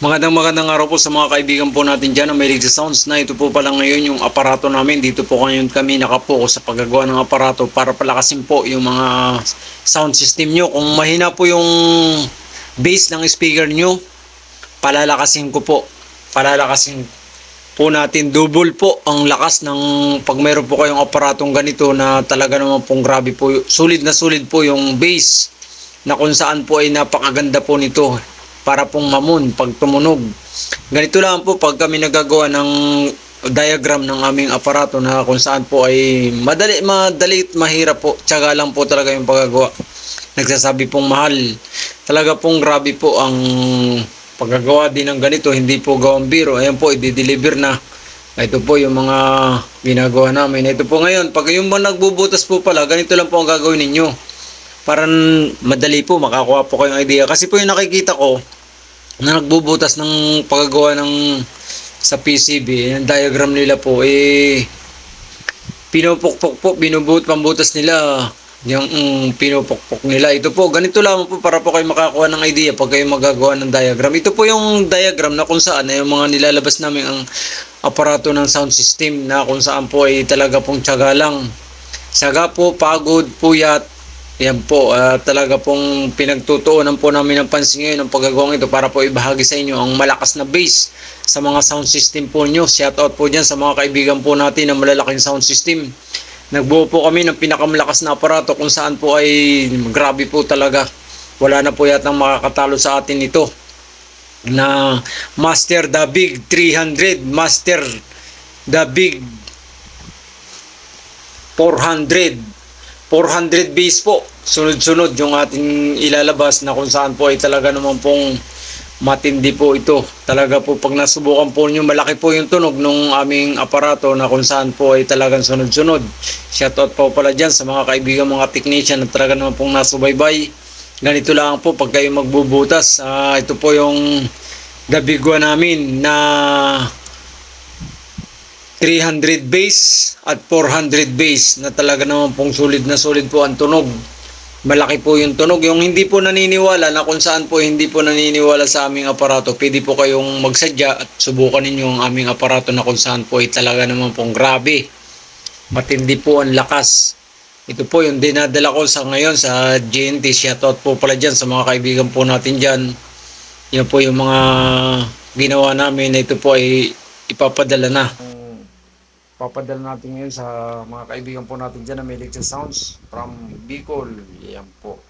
Magandang magandang araw po sa mga kaibigan po natin dyan na may Ligtas Sounds na ito po pala ngayon yung aparato namin. Dito po ngayon kami nakapokus sa paggagawa ng aparato para palakasin po yung mga sound system nyo. Kung mahina po yung bass ng speaker nyo, palalakasin ko po. Palalakasin po natin double po ang lakas ng pag meron po kayong aparatong ganito na talaga naman pong grabe po. Sulit na sulit po yung bass na kung saan po ay napakaganda po nito para pong mamon pag tumunog. Ganito lang po pag kami nagagawa ng diagram ng aming aparato na kung saan po ay madali, madali mahirap po. Tsaga lang po talaga yung paggagawa. Nagsasabi pong mahal. Talaga pong grabe po ang paggagawa din ng ganito. Hindi po gawang biro. Ayan po, i-deliver na. Ito po yung mga ginagawa namin. Ito po ngayon, pag yung mga nagbubutas po pala, ganito lang po ang gagawin ninyo para madali po makakuha po kayong idea. Kasi po yung nakikita ko na nagbubutas ng paggagawa ng sa PCB, yung diagram nila po, eh, pinupukpok po, binubut, pambutas nila, yung mm, pinupukpok nila. Ito po, ganito lang po para po kayo makakuha ng idea pag kayo magagawa ng diagram. Ito po yung diagram na kung saan, eh, yung mga nilalabas namin ang aparato ng sound system na kung saan po ay talaga pong tiyaga lang. Tiyaga po, pagod, puyat, yan po, ah, talaga pong pinagtutuunan po namin ng pansin ngayon ng paggagawang ito para po ibahagi sa inyo ang malakas na bass sa mga sound system po nyo. Shout out po dyan sa mga kaibigan po natin ng malalaking sound system. Nagbuo po kami ng pinakamalakas na aparato kung saan po ay grabe po talaga. Wala na po yatang makakatalo sa atin ito na Master The Big 300, Master The Big 400 400 base po. Sunod-sunod yung ating ilalabas na kung saan po ay talaga naman pong matindi po ito. Talaga po pag nasubukan po nyo, malaki po yung tunog ng aming aparato na kung saan po ay talagang sunod-sunod. Shoutout po pala dyan sa mga kaibigan, mga technician na talaga naman pong nasubaybay. Ganito lang po pag kayo magbubutas. Ah, ito po yung dabigwa namin na 300 base at 400 base na talaga naman pong sulit na sulit po ang tunog. Malaki po yung tunog. Yung hindi po naniniwala na kung saan po hindi po naniniwala sa aming aparato, pwede po kayong magsadya at subukan ninyo ang aming aparato na kung saan po ay talaga naman pong grabe. Matindi po ang lakas. Ito po yung dinadala ko sa ngayon sa GNT. Shoutout po pala dyan sa mga kaibigan po natin dyan. Yan po yung mga ginawa namin na ito po ay ipapadala na papadala natin ngayon sa mga kaibigan po natin dyan na may sounds from Bicol. Yan po.